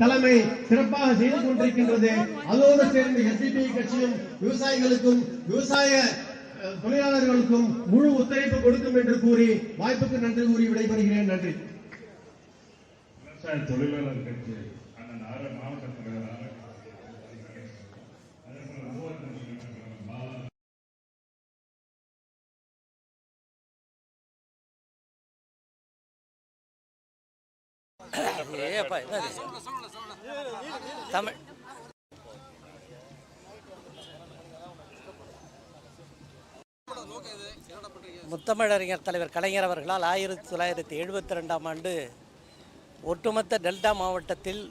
தலைமை சிறப்பாக செய்து கொண்டிருக்கின்றது. அதோடு சேர்ந்து எஸ்பிபி கட்சியும் விவசாயிகளுக்கும் விவசாய தொழிலாளர்களுக்கும் முழு ஒத்துழைப்பு கொடுக்கும் என்று கூறி வாய்ப்புக்கு நன்றி கூறி விடைபெறுகிறேன். நன்றி. விவசாய தொழிலாளர் கட்சி மாவட்ட தலைவர் ஏப்பா என்னது? தமிழ். முத்தமிழறிஞர் தலைவர் கலைஞர் அவர்களால் ஆயிரத்தி தொள்ளாயிரத்தி எழுபத்தி ரெண்டாம் ஆண்டு ஒட்டுமொத்த டெல்டா மாவட்டத்தில்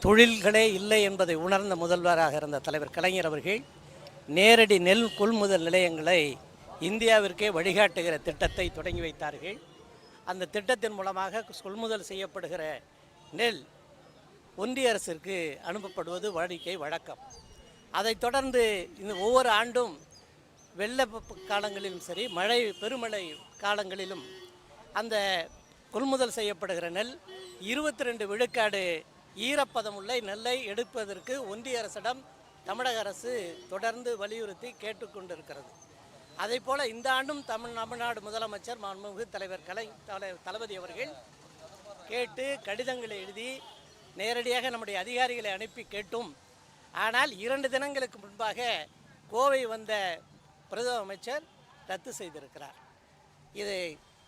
தொழில்களே இல்லை என்பதை உணர்ந்த முதல்வராக இருந்த தலைவர் கலைஞர் அவர்கள் நேரடி நெல் கொள்முதல் நிலையங்களை இந்தியாவிற்கே வழிகாட்டுகிற திட்டத்தை தொடங்கி வைத்தார்கள். அந்த திட்டத்தின் மூலமாக கொள்முதல் செய்யப்படுகிற நெல் ஒன்றிய அரசிற்கு அனுப்பப்படுவது வாடிக்கை வழக்கம். அதைத் தொடர்ந்து இந்த ஒவ்வொரு ஆண்டும் வெள்ள காலங்களிலும் சரி மழை பெருமழை காலங்களிலும் அந்த கொள்முதல் செய்யப்படுகிற நெல் இருபத்தி ரெண்டு விழுக்காடு ஈரப்பதமுள்ள நெல்லை எடுப்பதற்கு ஒன்றிய அரசிடம் தமிழக அரசு தொடர்ந்து வலியுறுத்தி கேட்டுக்கொண்டிருக்கிறது. அதே போல இந்த ஆண்டும் தமிழ் தமிழ்நாடு முதலமைச்சர் மாண்புமிகு தலைவர் கலை தலை தளபதி அவர்கள் கேட்டு கடிதங்களை எழுதி நேரடியாக நம்முடைய அதிகாரிகளை அனுப்பி கேட்டும். ஆனால் இரண்டு தினங்களுக்கு முன்பாக கோவை வந்த பிரதம அமைச்சர் ரத்து செய்திருக்கிறார். இதை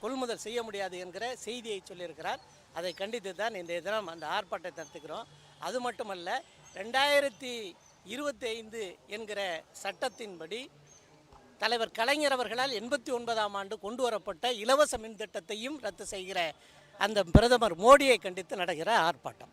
கொள்முதல் செய்ய முடியாது என்கிற செய்தியை சொல்லியிருக்கிறார். அதை கண்டித்து தான் இன்றைய தினம் அந்த ஆர்ப்பாட்டத்தை நடத்துகிறோம். அது மட்டுமல்ல ரெண்டாயிரத்தி இருபத்தி ஐந்து என்கிற சட்டத்தின்படி தலைவர் கலைஞர் அவர்களால் எண்பத்தி ஒன்பதாம் ஆண்டு கொண்டு வரப்பட்ட இலவச மின் திட்டத்தையும் ரத்து செய்கிற அந்த பிரதமர் மோடியை கண்டித்து நடக்கிற ஆர்ப்பாட்டம்.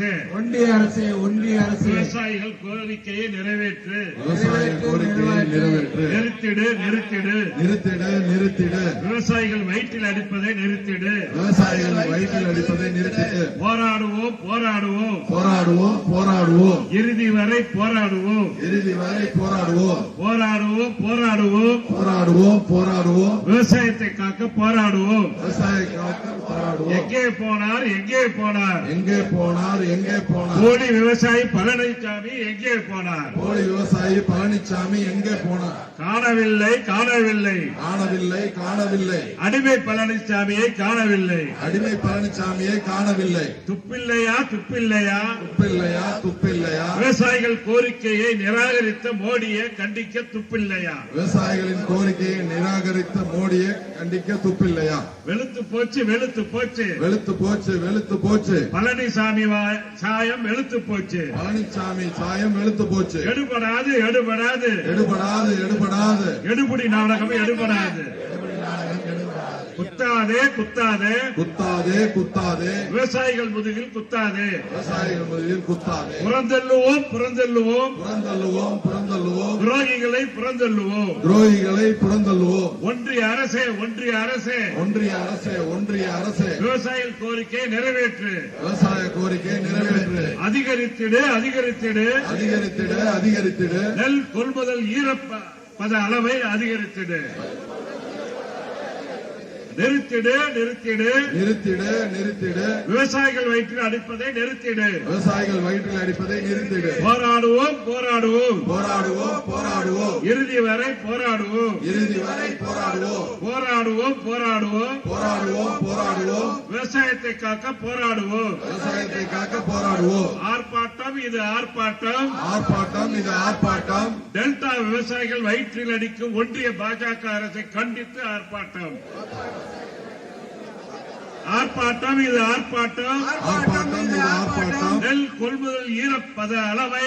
அரசே, ஒன்றிய அரசு ஒன்றிய அரசு. விவசாயிகள் கோரிக்கையை நிறைவேற்று. விவசாய கோரிக்கையை நிறைவேற்று. நிறுத்திடு நிறுத்திடு. நிறுத்திடு நிறுத்திடு. விவசாயிகள் வயிற்றில் அடிப்பதை நிறுத்திடு. விவசாயிகள் வயிற்றில் அடிப்பதை நிறுத்திட்டு போராடுவோம் போராடுவோம். போராடுவோம் போராடுவோம். இறுதி வரை போராடுவோம். இறுதி வரை போராடுவோம். போராடுவோம் போராடுவோம். போராடுவோம் போராடுவோம். விவசாயத்தை காக்க போராடுவோம். விவசாய காக்க போராடுவோம். எங்கே போனார் எங்கே போனார்? எங்கே போனார் எங்கே போனார்? கோடி விவசாயி பழனிசாமி எங்கே போனார்? போலி விவசாயி பழனிசாமி எங்கே போனார்? காணவில்லை காணவில்லை. காணவில்லை காணவில்லை. அடிமை பழனிசாமியை காணவில்லை. அடிமை பழனிசாமியை காணவில்லை. துப்பில்லையா துப்பில்லையா? துப்பில்லையா துப்பில்லையா? விவசாயிகள் கோரிக்கையை நிராகரித்த மோடியை கண்டிக்க துப்பில்லையா? விவசாயிகளின் கோரிக்கையை நிராகரித்த மோடியை கண்டிக்க துப்பில்லையா? வெளுத்து போச்சு வெளுத்து போச்சு. வெளுத்து போச்சு வெளுத்து போச்சு. பழனிசாமி வா- சாயம் வெளுத்து போச்சு. பழனிசாமி சாயம் வெளுத்து போச்சு. எடுபடாது எடுபடாது. எடுபடாது எடுபடாது. எடுபடி நாடகம் எடுபடாது. குத்தாதே குத்தாதே. குத்தாதே குத்தாதே. விவசாயிகள் முதுகில் குத்தாதே. விவசாயிகள் முதலில் குத்தாதே. புறந்தள்ளுவோம் புறந்தள்ளுவோம். புறந்தள்ளுவோம் புறந்தள்ளுவோம். துரோகிகளை புறந்தள்ளுவோம். துரோகிகளை புறந்தள்ளுவோம். ஒன்றிய அரசே ஒன்றிய அரசே. ஒன்றிய அரசே ஒன்றிய அரசே. விவசாயிகள் கோரிக்கை நிறைவேற்று. விவசாய கோரிக்கை நிறைவேற்று. அதிகரித்திடு அதிகரித்திடு. அதிகரித்திடு அதிகரித்திடு. நெல் கொள்முதல் ஈரப்ப பத அளவை அதிகரித்திடு. நிறுத்திடு நிறுத்திடு. நிறுத்திடு நிறுத்திடு. விவசாயிகள் வயிற்றில் அடிப்பதை நிறுத்திடு. விவசாயிகள் வயிற்றில் அடிப்பதை நிறுத்திடு. போராடுவோம் போராடுவோம். போராடுவோம் போராடுவோம். இறுதி வரை போராடுவோம். இறுதி வரை போராடுவோம். போராடுவோம் போராடுவோம். போராடுவோம் போராடுவோம். விவசாயத்தை காக்க போராடுவோம். விவசாயத்தை காக்க போராடுவோம். ஆர்ப்பாட்டம் இது ஆர்ப்பாட்டம். ஆர்ப்பாட்டம் இது ஆர்ப்பாட்டம். டெல்டா விவசாயிகள் வயிற்றில் அடிக்கும் ஒன்றிய பாஜக அரசை கண்டித்து ஆர்ப்பாட்டம். ஆர்ப்பாட்டம் இது ஆர்ப்பாட்டம். ஆர்ப்பாட்டம் இது ஆர்ப்பாட்டம். நெல் கொள்முதல் ஈரப்பத அளவை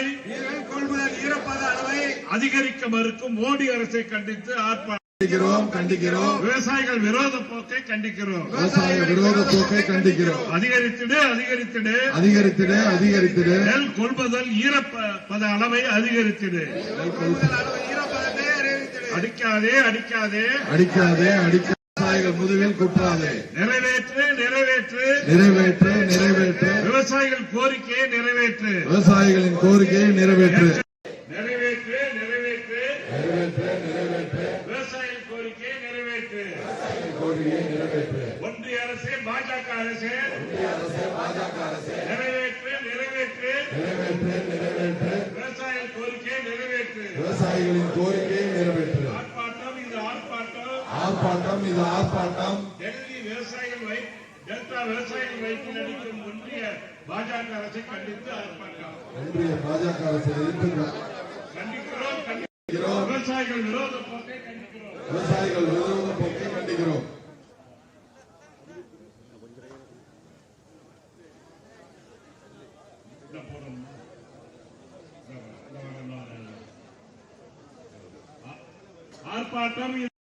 கொள்முதல் ஈரப்பத அளவை அதிகரிக்க மறுக்கும் மோடி அரசை கண்டித்து ஆர்ப்பாட்டம். கண்டிக்கிறோம் கண்டிக்கிறோம். விவசாயிகள் விரோத போக்கை கண்டிக்கிறோம். விவசாய விரோத போக்கை கண்டிக்கிறோம். அதிகரித்திடு அதிகரித்திடு. அதிகரித்திடு அதிகரித்திடு. நெல் கொள்முதல் ஈரப்பத அளவை அதிகரித்திடு. அடிக்காதே அடிக்காதே. அடிக்காதே அடிக்க விவசாயிகள் முதுகில் குற்றாதே நிறைவேற்று நிறைவேற்று. நிறைவேற்று நிறைவேற்று. விவசாயிகள் கோரிக்கையை நிறைவேற்று. விவசாயிகளின் கோரிக்கையை நிறைவேற்று நிறைவேற்று விவசாயிகள் கோரிக்கையை நிறைவேற்று ஒன்றிய அரசே பாஜக அரசே. நிறைவேற்று நிறைவேற்று. விவசாயிகள் கோரிக்கையை நிறைவேற்று. விவசாயிகளின் கோரிக்கையை நிறைவேற்று. ஆர்ப்பாட்டம் இது ஆர்ப்பாட்டம். ஆர்ப்பாட்டம் இது ஆர்ப்பாட்டம். டெல்லி விவசாயிகள் வை டெல்டா விவசாயிகள் வைத்து நடிக்கும் ஒன்றிய பாஜக அரசை கண்டித்து ஆர்ப்பாட்டம். ஒன்றிய பாஜக அரசை எதிர்த்து கண்டிக்கிறோம். கண்டிக்கிறோம். விவசாயிகள் விரோத போக்கை கண்டிக்கிறோம். விவசாயிகள் விரோத போக்கை கண்டிக்கிறோம். இந்த வர-